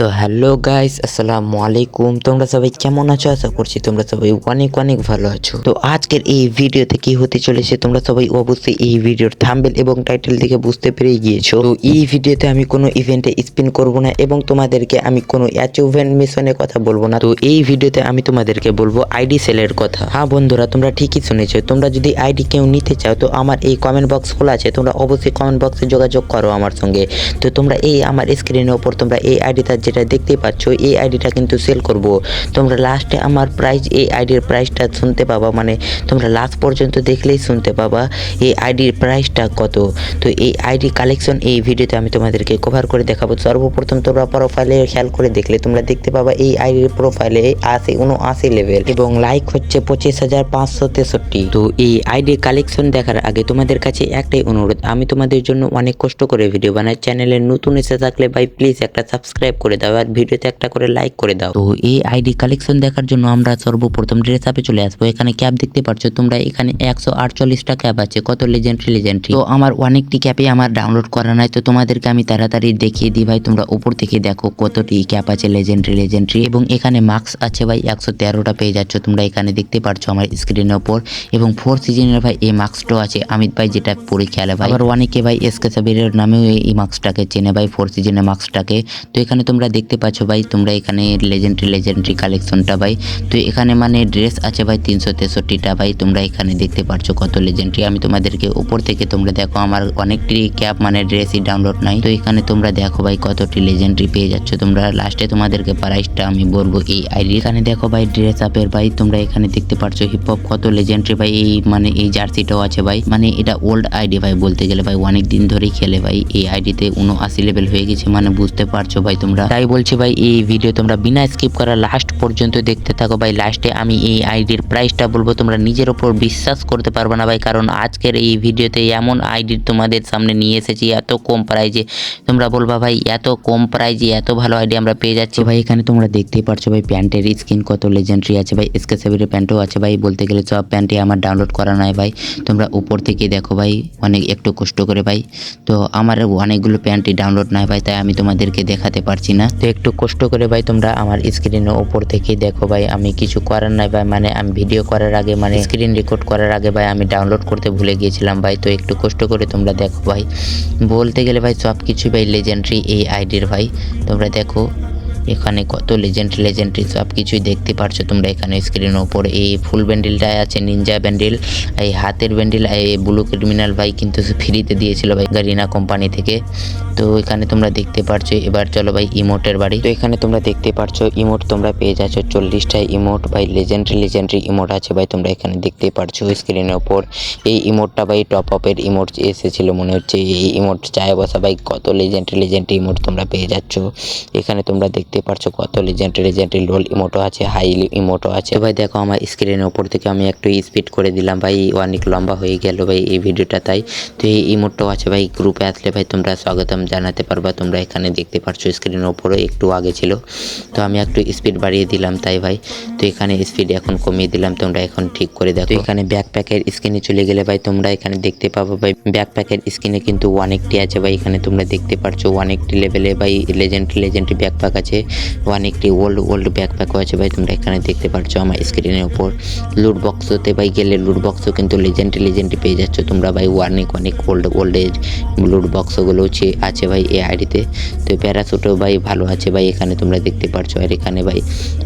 তো hello guys আসসালামু আলাইকুম। তোমরা সবাই কেমন আছো? আশা করছি তোমরা সবাই অনেক অনেক ভালো আছো। তো আজকের এই ভিডিওতে কি হতে চলেছে তোমরা সবাই অবশ্যই এই ভিডিওর থাম্বেল এবং টাইটেল থেকে বুঝতে পেরে গিয়েছো। তো এই ভিডিওতে আমি কোনো ইভেন্টে স্পিন করব না এবং তোমাদেরকে আমি কোনো অ্যাচিভমেন্ট মিশনের কথা বলব না। তো এই ভিডিওতে আমি তোমাদেরকে বলব আইডি সেলের কথা। হ্যাঁ বন্ধুরা, তোমরা ঠিকই শুনেছো। তোমরা যদি আইডি কেউ নিতে চাও, তো আমার এই কমেন্ট বক্স খোলা আছে। তোমরা অবশ্যই কমেন্ট বক্সে যোগাযোগ করো আমার সঙ্গে। তো তোমরা এই আমার স্ক্রিনের ওপর তোমরা এই আইডিটা যেটা দেখতে পাচ্ছ, এই আইডিটা কিন্তু সেল করব। তোমরা লাস্টে আমার প্রাইস এই আইডির প্রাইসটা শুনতে পাবা মানে তোমরা লাস্ট পর্যন্ত দেখলেই শুনতে পাবা এই আইডির প্রাইসটা কত। তো এই আইডি কালেকশন এই ভিডিওতে আমি তোমাদেরকে কভার করে দেখাবো। সর্বপ্রথম তোমরা প্রোফাইলে খেয়াল করে দেখলে তোমরা দেখতে পাবা এই আইডির প্রোফাইলে আশি উনআশি লেভেল এবং লাইক হচ্ছে পঁচিশ হাজার পাঁচশো তেষট্টি। তো এই আইডি কালেকশন দেখার আগে তোমাদের কাছে একটাই অনুরোধ, আমি তোমাদের জন্য অনেক কষ্ট করে ভিডিও বানাই। চ্যানেলে নতুন এসে থাকলে ভাই প্লিজ একটা সাবস্ক্রাইব করে দাও আর ভিডিওতে একটা করে লাইক করে দাও। তো এই আইডি কালেকশন দেখার জন্য আমরা সর্বপ্রথম ড্রেস আপে চলে আসব। এখানে ক্যাপ দেখতে পাচ্ছ, তোমরা এখানে একশো আটচল্লিশটা ক্যাপ আছে। কত লেজেন্ড্রি লেজেন্ড্রি তো আমার অনেকটি ক্যাপে আমার ডাউনলোড করা নাই, তো তোমাদেরকে আমি তাড়াতাড়ি দেখিয়ে দিই ভাই, তোমরা উপর থেকে দেখো কতটি ক্যাপ আছে লেজেন্ড্রি লেজেন্ড্রি এবং এখানে মার্কস আছে ভাই, একশো তেরোটা পেয়ে যাচ্ছ, তোমরা এখানে দেখতে পাচ্ছ আমার স্ক্রিনের ওপর এবং ফোর সিজনের ভাই, এই মার্কসটাও আছে অমিত ভাই যেটা পরে খেলে ভাই। আবার অনেকে ভাই এসকে সাবিরের নামেও এই মার্কসটাকে চেনে ভাই ফোর সিজনের মার্কসটাকে তো এখানে তোমরা দেখতে পাচ্ছ ভাই, তোমরা এখানে লেজেন্ড্রি লেজেন্ড্রি কালেকশনটা ভাই। তো এখানে মানে ড্রেস আছে ভাই তিনশো তেষট্টিটা ভাই, তোমরা এখানে দেখতে পাচ্ছ কত লেজেন্ড্রি আমি তোমাদেরকে উপর থেকে তোমরা দেখো, আমার অনেকটি ক্যাপ মানে ড্রেসই ডাউনলোড নাই। তো এখানে তোমরা দেখো ভাই, কতটি লেজেন্ড্রি পেয়ে যাচ্ছ। তোমরা লাস্টে তোমাদেরকে প্রাইসটা আমি বলব এই আইডি এখানে দেখো ভাই ড্রেস আপের ভাই, তোমরা এখানে দেখতে পাচ্ছ হিপ হপ কত লেজেন্ড্রি ভাই, এই মানে এই জার্সিটাও আছে ভাই। মানে এটা ওল্ড আইডি ভাই, বলতে গেলে ভাই অনেক দিন ধরেই খেলে ভাই। এই আইডিতে উনআশি লেভেল হয়ে গেছে মানে বুঝতে পারছ ভাই তোমরা। তাই বলছি ভাই, এই ভিডিও তোমরা বিনা স্কিপ করা লাস্ট পর্যন্ত দেখতে থাকো ভাই। লাস্টে আমি এই আইডির প্রাইসটা বলব, তোমরা নিজের ওপর বিশ্বাস করতে পারবে না ভাই, কারণ আজকের এই ভিডিওতে এমন আইডি তোমাদের সামনে নিয়ে এসেছি, এত কম প্রাইজে তোমরা বলবা ভাই, এত কম প্রাইজে এত ভালো আইডি আমরা পেয়ে যাচ্ছি। ভাই, এখানে তোমরা দেখতেই পারছ ভাই, প্যান্টের স্কিন কত লেজেন্ডারি আছে ভাই এসকে সেভের প্যান্টও আছে ভাই, বলতে গেলে সব প্যান্টই আমার ডাউনলোড করা নাই ভাই। তোমরা উপর থেকে দেখো ভাই, অনেক একটু কষ্ট করে ভাই। তো আমার অনেকগুলো প্যান্টই ডাউনলোড নাই ভাই, তাই আমি তোমাদেরকে দেখাতে পারছি না। তো একটু কষ্ট করে ভাই তোমরা আমার স্ক্রিনের উপর থেকে দেখো ভাই, আমি কিছু করার নাই ভাই মানে আমি ভিডিও করার আগে মানে স্ক্রিন রেকর্ড করার আগে ভাই আমি ডাউনলোড করতে ভুলে গিয়েছিলাম ভাই, তো একটু কষ্ট করে তোমরা দেখো ভাই। বলতে গেলে ভাই সব কিছু ভাই লেজেন্ডারি এই আইডির ভাই, তোমরা দেখো। এখানে কত লেজেন্ড লেজেন্ডারি সব কিছুই দেখতে পারছ তোমরা এখানে স্ক্রিনের ওপর এই ফুল ব্যান্ডেলটা আছে নিনজা ব্যান্ডেল এই হাতের ব্যান্ডেল এই ব্লু ক্রিমিনাল ভাই কিন্তু ফ্রিতে দিয়েছিল ভাই গারিনা কোম্পানি থেকে। তো এখানে তোমরা দেখতে পারছ, এবার চলো ভাই ইমোটের বাড়ি। তো এখানে তোমরা দেখতে পারছ ইমোট তোমরা পেয়ে যাচ্ছ চল্লিশটা ইমোট ভাই লেজেন্ডারি লেজেন্ডারি ইমোট আছে ভাই তোমরা এখানে দেখতে পারছ স্ক্রিনের ওপর এই ইমোটটা ভাই টপ আপের ইমোট এসেছিল মনে হচ্ছে, এই ইমোট চায় বসা ভাই, কত লেজেন্ডারি লেজেন্ডারি ইমোট তোমরা পেয়ে যাচ্ছ। এখানে তোমরা দেখতে পারছ কত লেজেন্ডারি লেজেন্ডারি লোল ইমোটো আছে হাই ইমোটো আছে। ভাই দেখো আমার স্ক্রিনের ওপর থেকে আমি একটু স্পিড করে দিলাম ভাই, অনেক লম্বা হয়ে গেল ভাই এই ভিডিওটা তাই। তো এই ইমোটটাও আছে ভাই গ্রুপে আসলে ভাই তোমরা স্বাগতম জানাতে পারবা, তোমরা এখানে দেখতে পারছ স্ক্রিনের ওপরে একটু আগে ছিল। তো আমি একটু স্পিড বাড়িয়ে দিলাম, তাই ভাই। তো এখানে স্পিড এখন কমিয়ে দিলাম, তোমরা এখন ঠিক করে দেখো। এখানে ব্যাকপ্যাকের স্ক্রিনে চলে গেলে ভাই তোমরা এখানে দেখতে পাবো ভাই ব্যাকপ্যাকের স্ক্রিনে কিন্তু অনেকটি আছে ভাই, এখানে তোমরা দেখতে পারছ অনেকটি লেভেলে ভাই লেজেন্ড লেজেন্ড ব্যাকপ্যাক আছে। অনেকটি ওল্ড ওল্ড ব্যাকপ্যাকও আছে ভাই, তোমরা এখানে দেখতে পারছ আমার স্ক্রিনের উপর। লুট বক্সতে ভাই গেলে লুট বক্সও কিন্তু লেজেন্ড লেজেন্ড পেয়ে যাচ্ছ তোমরা ভাই। অনেক অনেক ওল্ড ওল্ড এজ লুট বক্সগুলো আছে ভাই এই আইডিতে তো। প্যারাশুটও ভাই ভালো আছে ভাই, এখানে তোমরা দেখতে পারছ। আর এখানে ভাই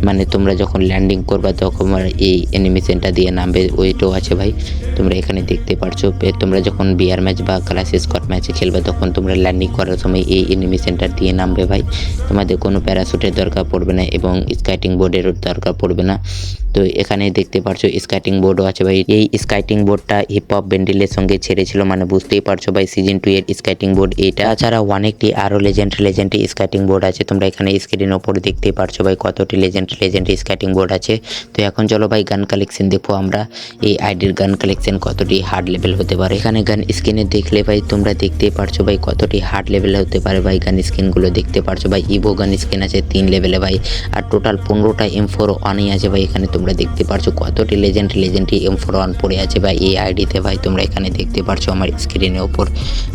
মানে তোমরা যখন ল্যান্ডিং করবা তখন এই অ্যানিমেশনটা দিয়ে নামবে, ওইটাও আছে ভাই। তোমরা এখানে দেখতে পারছ। পে- তোমরা যখন বিয়ার ম্যাচ বা ক্লাস স্কট ম্যাচে খেলবে তখন তোমরা ল্যান্ডিং করার সময় এই অ্যানিমেশনটা দিয়ে নামবে ভাই। তোমাদের কোনো প্যারাশুটের দরকার পড়বে না এবং স্কাইটিং বোর্ডেরও দরকার পড়বে না। তো এখানে দেখতে পারছ স্কাইটিং বোর্ডও আছে ভাই। এই স্কাইটিং বোর্ডটা হিপ হপ ব্যান্ডেলের সঙ্গে ছেড়েছিল মানে বুঝতেই পারছ ভাই সিজন টু এর স্কাইটিং বোর্ড এটা। ছাড়া অনেকটি আরও লেজেন্ড লেজেন্ড স্কাইটিং বোর্ড আছে। তোমরা এখানে স্ক্রিনের ওপর দেখতেই পারছ ভাই কতটি লেজেন্ড লেজেন্ড স্কাইটিং বোর্ড আছে। তো এখন চলো ভাই গান কালেকশন দেখব আমরা। এই আইডির গান কালেকশন কতটি হার্ড লেভেল হতে পারে। এখানে গান স্ক্রিনে দেখলে ভাই তোমরা দেখতেই পারছ ভাই কতটি হার্ড লেভেল হতে পারে ভাই গান স্ক্রিনগুলো দেখতে পারছ ভাই ইভো গান স্ক্রিন আছে আছে তিন লেভেলে ভাই। আর টোটাল পনেরোটা এম ফোর ওয়ানই আছে ভাই, এখানে তোমরা দেখতে পারছ কতটি legend legendary M four one পড়ে আছে ভাই, এই আইডিতে ভাই তোমরা এখানে দেখতে পারছ আমার স্ক্রিনের ওপর।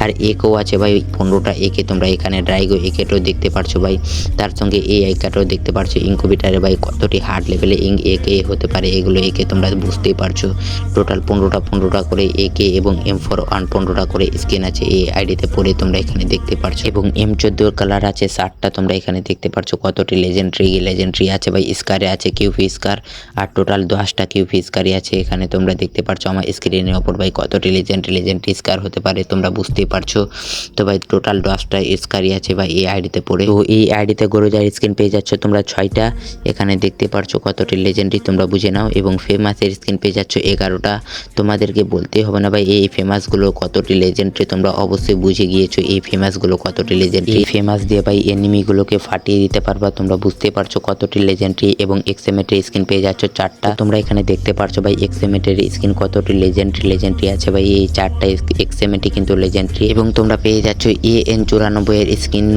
আর একও আছে ভাই, পনেরোটা একে তোমরা এখানে ড্রাইগো একেটাও দেখতে পারছ ভাই। তার সঙ্গে এই আইকাটাও দেখতে পারছ ইনকুবিটারে ভাই কতটি হার্ড লেভেলে ইং একে হতে পারে, এগুলো একে তোমরা বুঝতেই পারছ। টোটাল পনেরোটা পনেরোটা করে একে এবং এম ফোর ওয়ান পনেরোটা করে স্কিন আছে, এই আইডিতে পড়ে তোমরা এখানে দেখতে পারছ। এবং এম চোদ্দোর কালার আছে, ষাটটা তোমরা এখানে দেখতে পারছ। কতটি লেজেন্ড্রি লেজেন্ড্রি আছে ভাই? স্কারে আছে কিউপি স্কার আর টোটাল দশটা কিউপি স্কারই আছে। এখানে তোমরা দেখতে পারছ আমার স্ক্রিনের ওপর ভাই কতটি লেজেন্ড্রি লেজেন্ড্রি স্কার হতে পারে, তোমরা বুঝতেই পারছ। তো ভাই টোটাল দশটা স্কারই আছে ভাই এই আইডিতে পড়ে। তো এই আইডিতে গরুজার স্কিন পেয়ে যাচ্ছ তোমরা ছয়টা। এখানে দেখতে পারছ কতটি লেজেন্ডরি তোমরা বুঝে নাও। এবং ফেমাসের স্কিন পেয়ে যাচ্ছ এগারোটা। তোমাদেরকে বলতে হবে না ভাই, এই ফেমাসগুলো কতটি লেজেন্ডরি তোমরা অবশ্যই বুঝে গিয়েছো এই ফেমাসগুলো কতটি লেজেন্ডরি ফেমাস দিয়ে ভাই এনিমিগুলোকে ফাটিয়ে দিতে পারবা, তোমরা বুঝতে পারছ কতটি লেজেন্ডরি এবং এক্সএমেটের স্কিন পেয়ে যাচ্ছ চারটা। তোমরা এখানে দেখতে পারছ ভাই এক্সএমেটের স্কিন কতটি লেজেন্ডরি লেজেন্ডরি আছে ভাই, এই চারটা এক্সএমএটি কিন্তু লেজেন্ডরি এবং তোমরা পেয়ে যাচ্ছ এ এন চুরানব্বই এর স্কিন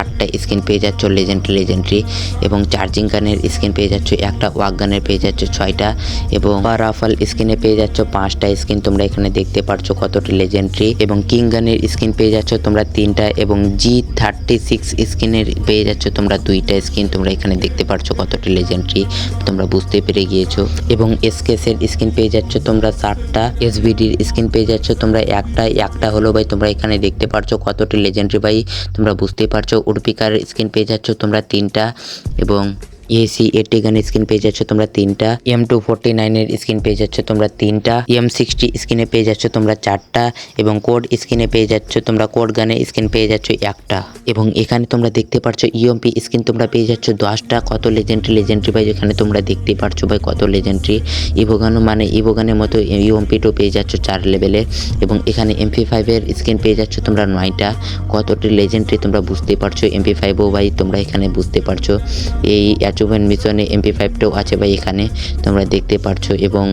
আটটা স্কিন পেয়ে যাচ্ছ লেজেন্ডরি লেজেন্ডরি এবং চার্জিং গানের স্কিন পেয়ে যাচ্ছ একটা ওয়াক গানের পেয়ে যাচ্ছ ছয়টা। এবং রাফাল স্কিনে পেয়ে যাচ্ছ পাঁচটা স্কিন তোমরা এখানে দেখতে পারছ কতটি লেজেন্ডরি এবং কিং গানের স্কিন পেয়ে যাচ্ছ তোমরা তিনটা। এবং জি থার্টি সিক্স স্কিনের পেয়ে যাচ্ছ তোমরা দুইটা স্কিন তোমরা এখানে দেখতে পারছ কতটি লেজেন্ডারি তোমরা বুঝতে পেরে গিয়েছো। এবং এসকেসের স্কিন পেয়ে যাচ্ছ তোমরা চারটা এসবিডির স্কিন পেয়ে যাচ্ছ তোমরা একটা একটা হলো ভাই তোমরা এখানে দেখতে পারছ কতটি লেজেন্ডারি ভাই, তোমরা বুঝতেই পারছ। উডপিকার স্কিন পেয়ে যাচ্ছ তোমরা তিনটা এবং এসি এইটি গান স্ক্রিন পেয়ে যাচ্ছ তোমরা তিনটা, এম টু ফোরটি নাইনের স্ক্রিন পেয়ে যাচ্ছ তোমরা তিনটা, এম সিক্সটি স্ক্রিনে পেয়ে যাচ্ছ তোমরা চারটা এবং কোড স্ক্রিনে পেয়ে যাচ্ছ তোমরা কোড গানে স্ক্রিন পেয়ে যাচ্ছ একটা। এবং এখানে তোমরা দেখতে পাচ্ছ ইএমপি স্ক্রিন তোমরা পেয়ে যাচ্ছ দশটা, কত লেজেন্ড্রি লেজেন্ড্রি ভাই এখানে তোমরা দেখতে পাচ্ছ ভাই কত লেজেন্ড্রি ইভোগানো মানে ইভোগানের মতো ইএমপিটাও পেয়ে যাচ্ছ চার লেভেলে এবং এখানে এমপি ফাইভের স্ক্রিন পেয়ে যাচ্ছ তোমরা নয়টা। কতটি লেজেন্ড্রি তোমরা বুঝতে পারছ এমপি ফাইভও ভাই তোমরা এখানে বুঝতে পারছ। এই অ্যাচিভমেন্ট মিশনে এমপি ফাইভটাও আছে ভাই এখানে, তোমরা দেখতে পারছ। এবং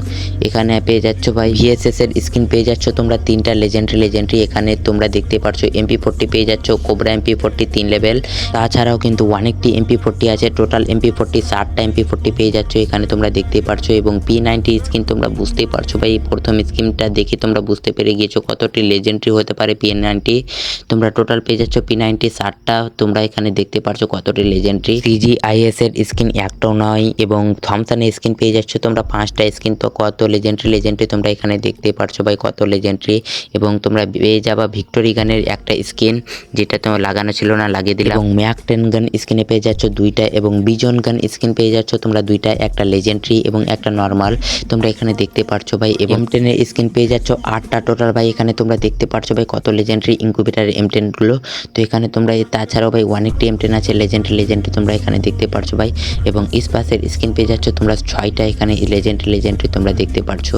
এখানে পেয়ে যাচ্ছ ভাই ভিএসএস এর স্ক্রিন পেয়ে যাচ্ছ তোমরা, তিনটা লেজেন্ড্রি লেজেন্ড্রি এখানে তোমরা দেখতে পারছ। এমপি ফোরটি পেয়ে যাচ্ছ কোবরা এমপি ফোরটি তিন লেভেল তাছাড়াও কিন্তু অনেকটি এমপি ফোরটি আছে টোটাল এমপি ফোরটি ষাটটা এমপি ফোরটি পেয়ে যাচ্ছ এখানে তোমরা দেখতে পারছ। এবং পি নাইনটি স্কিন তোমরা বুঝতেই পারছ ভাই, প্রথম স্কিনটা দেখে তোমরা বুঝতে পেরে গিয়েছো কতটি লেজেন্ড্রি হতে পারে পি নাইনটি তোমরা টোটাল পেয়ে যাচ্ছ পি নাইনটি ষাটটা, তোমরা এখানে দেখতে পারছ কতটি লেজেন্ড্রি সিজি আইএস এর স্কিন একটাও নয় এবং থমসনের স্কিন পেয়ে যাচ্ছ তোমরা। পাঁচটা স্কিন তো কত লেজেন্ড্রি লেজেন্ড্রি তোমরা এখানে দেখতে পারছ ভাই কত লেজেন্ড্রি এবং তোমরা পেয়ে যাবা ভিক্টোরি গানের একটা স্কিন যেটা তোমার লাগানো ছিল না লাগিয়ে দিলাম। এবং ম্যাক টেন গান স্কিনে পেয়ে যাচ্ছ দুইটা এবং বিজন গান স্কিন পেয়ে যাচ্ছ তোমরা দুইটা একটা লেজেন্ড্রি এবং একটা নর্মাল তোমরা এখানে দেখতে পারছ ভাই এবং টেনের স্কিন পেয়ে যাচ্ছ আটটা টোটাল ভাই এখানে তোমরা দেখতে পারছ ভাই কত লেজেন্ড্রি ইনকুবেটার এম টেনগুলো তো এখানে তোমরা তাছাড়াও ভাই ওয়ান একটি এম টেন আছে লেজেন্ড্রি লেজেন্ড্রি তোমরা এখানে দেখতে পারছ ভাই। এবং ইস্পাসের স্কিন পেয়ে যাচ্ছ তোমরা ছয়টা, এখানে লেজেন্ড লেজেন্ড্রি তোমরা দেখতে পারছ।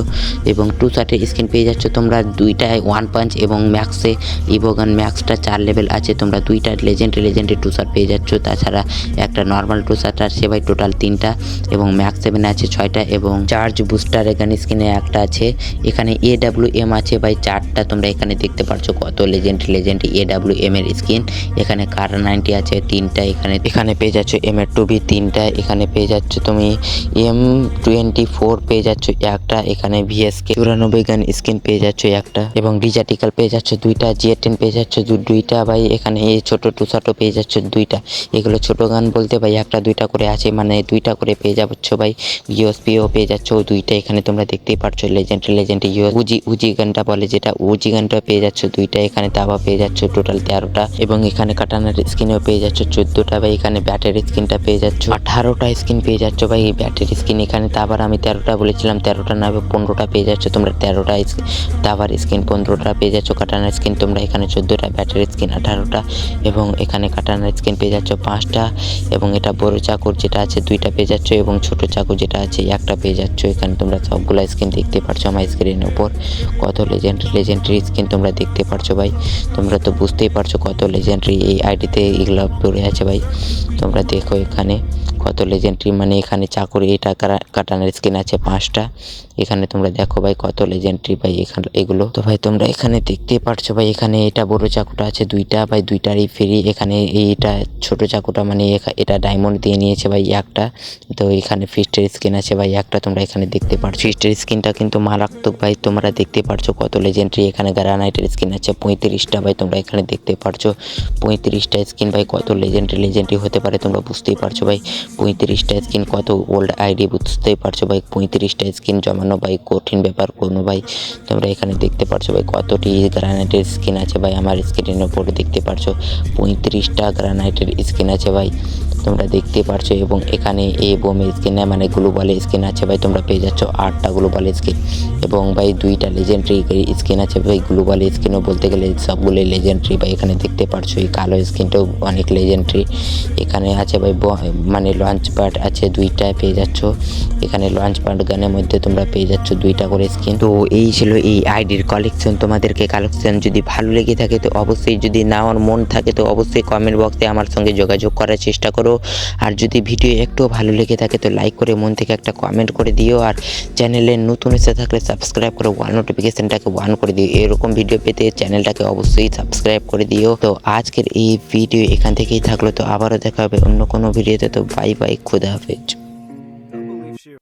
এবং টু শার্টের স্কিন পেয়ে যাচ্ছ তোমরা দুইটায় ওয়ান পাঞ্চ এবং ম্যাক্সে ইভোগান ম্যাক্সটা চার লেভেল আছে, তোমরা দুইটা লেজেন্ড লেজেন্ডের টু শার্ট পেয়ে যাচ্ছ। তাছাড়া একটা নর্মাল টু শার্ট আছে ভাই টোটাল তিনটা এবং ম্যাক্স সেভেন আছে ছয়টা এবং চার্জ বুস্টার এখানে স্কিনে একটা আছে। এখানে এ ডাব্লিউ এম আছে ভাই, চারটা তোমরা এখানে দেখতে পারছ কত legend legend A W M এর স্কিন এখানে কার নাইনটি আছে তিনটা, এখানে এখানে পেয়ে যাচ্ছ এম এর টু বি তিনটা এখানে পেয়ে যাচ্ছ তুমি এম টোয়েন্টি ফোর পেয়ে যাচ্ছ একটা এখানে ভিএসকে চুরানব্বই গান স্কিন পেয়ে যাচ্ছ একটা এবং ডিজার্টিক্যাল পেয়ে যাচ্ছ দুইটা জিএ টেন পেয়ে যাচ্ছ দুইটা ভাই এখানে এই ছোট টু শার্টও পেয়ে যাচ্ছ দুইটা এগুলো ছোট গান বলতে ভাই একটা দুইটা করে আছে মানে দুইটা করে পেয়ে যাচ্ছ ভাই ইউএসপিও পেয়ে যাচ্ছ দুইটা এখানে তোমরা দেখতেই পারছ legend legend U uzi uzi গানটা বলে যেটা উজি গানটা পেয়ে যাচ্ছ দুইটা এখানে দাবা পেয়ে যাচ্ছ টোটাল তেরোটা এবং এখানে কাটানার স্কিনও পেয়ে যাচ্ছ চোদ্দোটা ভাই এখানে ব্যাটারি স্কিনটা পেয়ে যাচ্ছ আঠারোটা স্কিন পেয়ে যাচ্ছ ভাই, এই ব্যাটারি স্কিন এখানে। তারপর আমি তেরোটা বলেছিলাম, তেরোটা না, পনেরোটা পেয়ে যাচ্ছ তোমরা। তেরোটা দাবার স্কিন পনেরোটা পেয়ে যাচ্ছ, কাটানার স্কিন তোমরা এখানে চোদ্দোটা ব্যাটারি স্কিন আঠারোটা এবং এখানে কাটানার স্কিন পেয়ে যাচ্ছ পাঁচটা এবং এটা বড় চাকুর যেটা আছে দুইটা পেয়ে যাচ্ছ এবং ছোট চাকু যেটা আছে একটা পেয়ে যাচ্ছ। এখানে তোমরা সবগুলো স্কিন দেখতে পারছ আমার স্ক্রিনের উপর। কত লেজেন্ড লেজেন্ডারি স্কিন তোমরা দেখতে পারছ ভাই। তোমরা তো বুঝতেই পারছ কত লেজেন্ডারি এই আইডিতে এগুলো পড়ে আছে ভাই। তোমরা দেখো এখানে। কত লেজেন্ডারি মানে এখানে চাকুরি এটা কাটানোর স্কিন আছে পাঁচটা। এখানে তোমরা দেখো ভাই কত লেজেন্ডারি ভাই এখানে, এগুলো। তো ভাই তোমরা এখানে দেখতে পারছ ভাই, এখানে এটা বড় চাকুটা আছে দুইটা, ভাই দুইটারই ফ্রি এখানে এইটা ছোট চাকুটা মানে এটা ডায়মন্ড দিয়ে নিয়েছে ভাই একটা। তো এখানে ফিস্টের স্কিন আছে ভাই একটা, তোমরা এখানে দেখতে পারছ। ফিস্টের স্কিনটা কিন্তু মারাত্মক ভাই, তোমরা দেখতে পারছ কত লেজেন্ডারি এখানে গ্রানাইটের স্কিন আছে পঁয়ত্রিশটা ভাই, তোমরা এখানে দেখতে পারছ। পঁয়ত্রিশটা স্কিন ভাই কত লেজেন্ডারি লেজেন্ডারি হতে পারে তোমরা বুঝতেই পারছ ভাই। পঁয়ত্রিশটা স্কিন কত ওল্ড আইডি বুঝতেই পারছ ভাই? পঁয়ত্রিশটা স্কিন জমানো ভাই, কঠিন ব্যাপার কোনো ভাই। তোমরা এখানে দেখতে পারছ ভাই, কতটি গ্রানাইটের স্কিন আছে ভাই, আমার স্ক্রিনের উপরে দেখতে পারছ। পঁয়ত্রিশটা গ্রানাইটের স্কিন আছে ভাই, তোমরা দেখতে পারছ। এবং এখানে এ বোমের স্কিন মানে গ্লোবাল স্কিন আছে ভাই, তোমরা পেয়ে যাচ্ছ আটটা গ্লোবাল স্কিন এবং ভাই, দুইটা লেজেন্ডারি স্কিন আছে ভাই গ্লোবাল স্কিনও বলতে গেলে সবগুলো লেজেন্ডারি ভাই, এখানে দেখতে পারছ। এই কালো স্কিনটাও অনেক লেজেন্ডারি এখানে আছে ভাই মানে লঞ্চ প্যাড আছে দুইটা পেয়ে যাচ্ছ। এখানে লঞ্চ প্যাড গানের মধ্যে তোমরা পেয়ে যাচ্ছ দুইটা করে স্কিন তো এই ছিল এই আইডির কালেকশন তোমাদেরকে কালেকশন যদি ভালো লেগে থাকে, তো অবশ্যই যদি নেওয়ার মন থাকে, তো অবশ্যই কমেন্ট বক্সে আমার সঙ্গে যোগাযোগ করার চেষ্টা করো। আর যদি ভিডিও একটু ভালো লেগে থাকে, তো লাইক করে মন থেকে একটা কমেন্ট করে দিও। আর চ্যানেলে নতুন এসে থাকলে সাবস্ক্রাইব করে ওয়ান নোটিফিকেশনটাকে ওয়ান করে দিও। এরকম ভিডিও পেতে চ্যানেলটাকে অবশ্যই সাবস্ক্রাইব করে দিও। তো আজকের এই ভিডিও এখান থেকেই থাকল। তো আবারও দেখা হবে অন্য কোনো ভিডিওতে তো বাই বাই খুদা হাফেজ